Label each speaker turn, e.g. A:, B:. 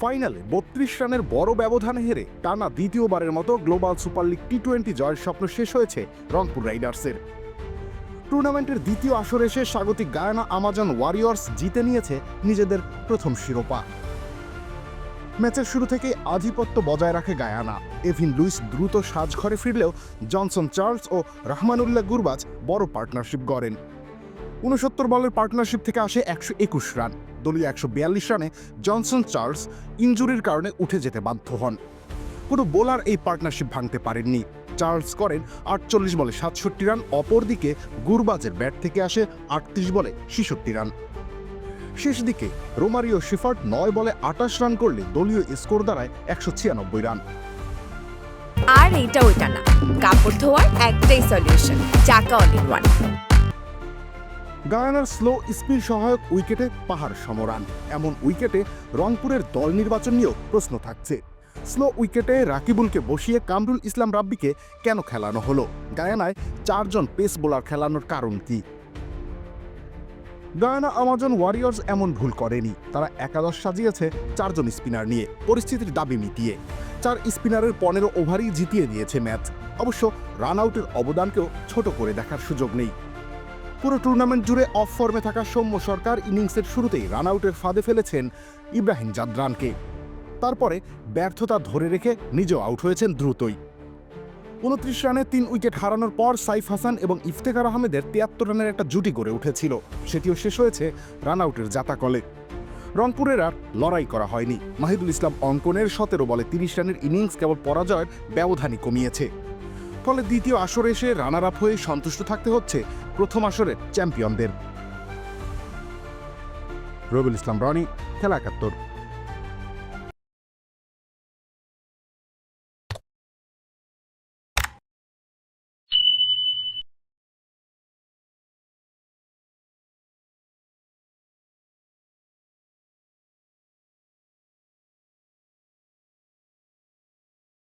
A: ফাইনালে বত্রিশ রানের বড় ব্যবধানে হেরে টানা দ্বিতীয়বারের মতো global super league T twenty জয়ের স্বপ্ন শেষ হয়েছে রংপুর রাইডার্সের। টুর্নামেন্টের দ্বিতীয় আসর এসে স্বাগতিক গায়ানা আমাজন ওয়ারিয়র্স জিতে নিয়েছে নিজেদের প্রথম শিরোপা। ম্যাচের শুরু থেকে আধিপত্য বজায় রাখে গায়ানা। এভিন লুইস দ্রুত সাজঘরে ফিরলেও জনসন চার্লস ও রহমানুল্লাহ গুরবাজ বড় পার্টনারশিপ গড়েন। উনসত্তর বলের পার্টনারশিপ থেকে আসে একশো একুশ রান। দলীয় একশো বিয়াল্লিশ রানে জনসন চার্লস ইঞ্জুরির কারণে উঠে যেতে বাধ্য হন। কোনো বোলার এই পার্টনারশিপ ভাঙতে পারেননি। চার্লস করেন আটচল্লিশ বলে সাতষট্টি রান, অপরদিকে গুরবাজের ব্যাট থেকে আসে আটত্রিশ বলে ছেষট্টি রান। শেষ দিকে রোমারিও শিফার্ট নয় বলে আটাশ রান করলে দলীয় স্কোর দাঁড়ায় একশো ছিয়ানব্বই রান।
B: আর এইটা ওইটা না। কাপড় ধোয়ার একটাই সলিউশন চাকা ইন ওয়ান
A: গায়ানার স্লো স্পিন সহায়ক উইকেটে পাহাড় সমরান। এমন উইকেটে রংপুরের দল নির্বাচন নিয়েও প্রশ্ন থাকছে। স্লো উইকেটে রাকিবুলকে বসিয়ে কামরুল ইসলাম রাব্বিকে কেন খেলানো হলো? গায়ানায় চারজন পেস বোলার খেলানোর কারণ কি? গায়ানা আমাজন ওয়ারিয়র্স এমন ভুল করেনি। তারা একাদশ সাজিয়েছে চারজন স্পিনার নিয়ে, পরিস্থিতির দাবি মিটিয়ে। চার স্পিনারের পনেরো ওভারই জিতিয়ে দিয়েছে ম্যাচ। অবশ্য রান আউটের অবদানকেও ছোট করে দেখার সুযোগ নেই। পুরো টুর্নামেন্ট জুড়ে অফ ফর্মে থাকা সৌম্য সরকার ইনিংসের শুরুতেই রান আউটের ফাঁদে ফেলেছেন ইব্রাহিম জাদরানকে। তারপরে ব্যর্থতা ধরে রেখে নিজেও আউট হয়েছেন দ্রুতই। উনত্রিশ রানে তিন উইকেট হারানোর পর সাইফ হাসান এবং ইফতেখার আহমেদের তিয়াত্তর রানের একটা জুটি গড়ে উঠেছিল। সেটিও শেষ হয়েছে রান আউটের জাতাকলে। রংপুরের আর লড়াই করা হয়নি। মাহিদুল ইসলাম অঙ্কনের সতেরো বলে তিরিশ রানের ইনিংস কেবল পরাজয়ের ব্যবধানই কমিয়েছে। ফলে দ্বিতীয় আসরে এসে রানার আপ হয়ে সন্তুষ্ট থাকতে হচ্ছে প্রথম আসরের চ্যাম্পিয়নদের। রবিউল ইসলাম, রনি, খেলা একাত্তর।